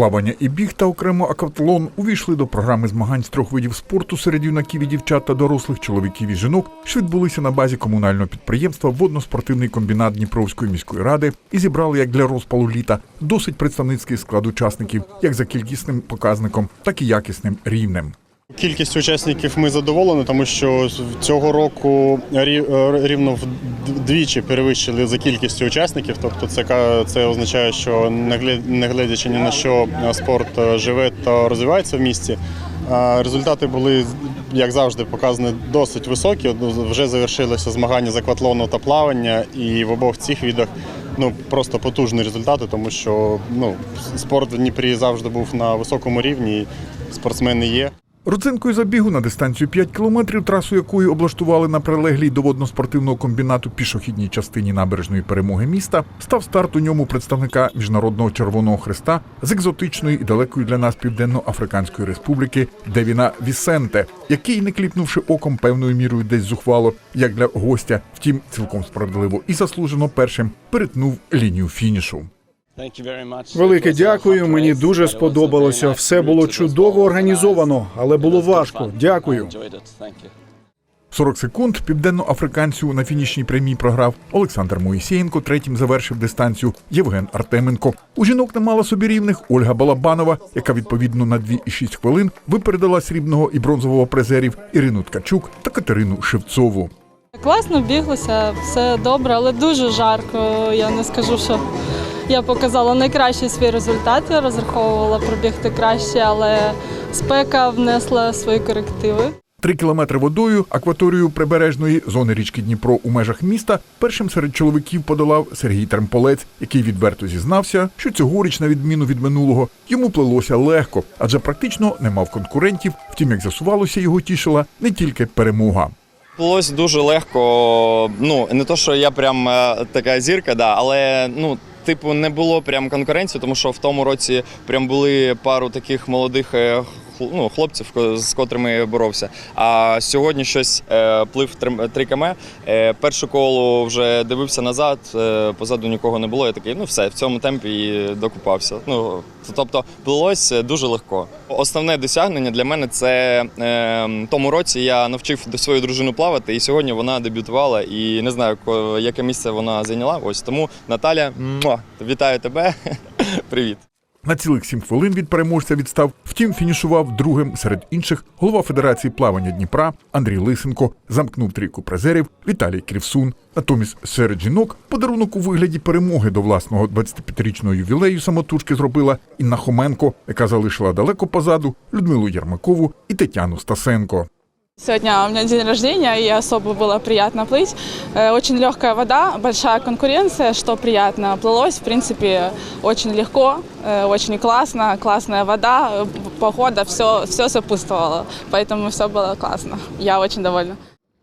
Плавання і біг та окремо акватлон увійшли до програми змагань з трьох видів спорту серед юнаків і дівчат та дорослих чоловіків і жінок, що відбулися на базі комунального підприємства Водно-спортивний комбінат Дніпровської міської ради і зібрали як для розпалу літа досить представницький склад учасників, як за кількісним показником, так і якісним рівнем. Кількістю учасників ми задоволені, тому що цього року е, рівно вдвічі перевищили за кількістю учасників. Тобто це, це означає, що не глядячи ні на що е, спорт е, живе та розвивається в місті. Результати були, як завжди, показані досить високі. Вже завершилися змагання з акватлону та плавання, і в обох цих видах ну просто потужні результати, тому що ну спорт в Дніпрі завжди був на високому рівні. і Спортсмени є. Родзинкою забігу на дистанцію 5 кілометрів, трасу якої облаштували на прилеглій до водно-спортивного комбінату пішохідній частині набережної перемоги міста, став старт у ньому представника Міжнародного Червоного Христа з екзотичної і далекої для нас Південно-Африканської Республіки Девіна Вісенте, який, не кліпнувши оком певною мірою десь зухвало, як для гостя, втім цілком справедливо і заслужено першим перетнув лінію фінішу. Велике дякую. Мені дуже сподобалося. Все було чудово організовано, але було важко. Дякую. 40 секунд південноафриканцю на фінішній прямій програв Олександр Моїсєєнко. Третім завершив дистанцію Євген Артеменко. У жінок не мала собі рівних Ольга Балабанова, яка відповідно на 2,6 хвилин випередила срібного і бронзового призерів Ірину Ткачук та Катерину Шевцову. Класно біглося, все добре, але дуже жарко. Я не скажу, що я показала найкращий свій результат. Я розраховувала пробігти краще, але спека внесла свої корективи. Три кілометри водою акваторію прибережної зони річки Дніпро у межах міста першим серед чоловіків подолав Сергій Тремполець, який відверто зізнався, що цьогоріч, на відміну від минулого, йому плелося легко, адже практично не мав конкурентів. Втім, як з'ясувалося, його тішила не тільки перемога. Булось дуже легко. Ну не то, що я прям е, така зірка, да, але ну. Типу, не було прям конкуренції, тому що в тому році прям були пару таких молодих е, ну, хлопців, з котрими я боровся. А сьогодні щось е, плив 3 км. Е, перше коло вже дивився назад, е, позаду нікого не було. Я такий, ну все, в цьому темпі і докупався. Ну тобто плилось дуже легко. Основне досягнення для мене це е, тому році я навчив свою дружину плавати, і сьогодні вона дебютувала. І не знаю, яке місце вона зайняла. Ось тому Наталя, муа, вітаю тебе. Привіт. На цілих сім хвилин від переможця відстав. Втім, фінішував другим серед інших голова Федерації плавання Дніпра Андрій Лисенко замкнув трійку призерів Віталій Крівсун. Натомість серед жінок подарунок у вигляді перемоги до власного 25-річного ювілею самотужки зробила Інна Хоменко, яка залишила далеко позаду Людмилу Єрмакову і Тетяну Стасенко. Сегодня у меня день рождения, и особо было приятно плыть. Э, Очень легкая вода, большая конкуренция, что приятно. Плылось, в принципе, очень легко, э, очень классно, классная вода, э, погода, все, все сопутствовало. Поэтому все было классно. Я очень довольна.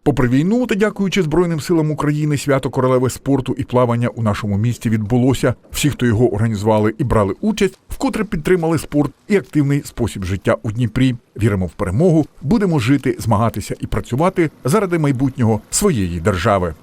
Попри війну та дякуючи Збройним силам України, свято королеви спорту і плавання у нашому місті відбулося. Всі, хто його організували і брали участь, вкотре підтримали спорт і активний спосіб життя у Дніпрі. Віримо в перемогу, будемо жити, змагатися і працювати заради майбутнього своєї держави.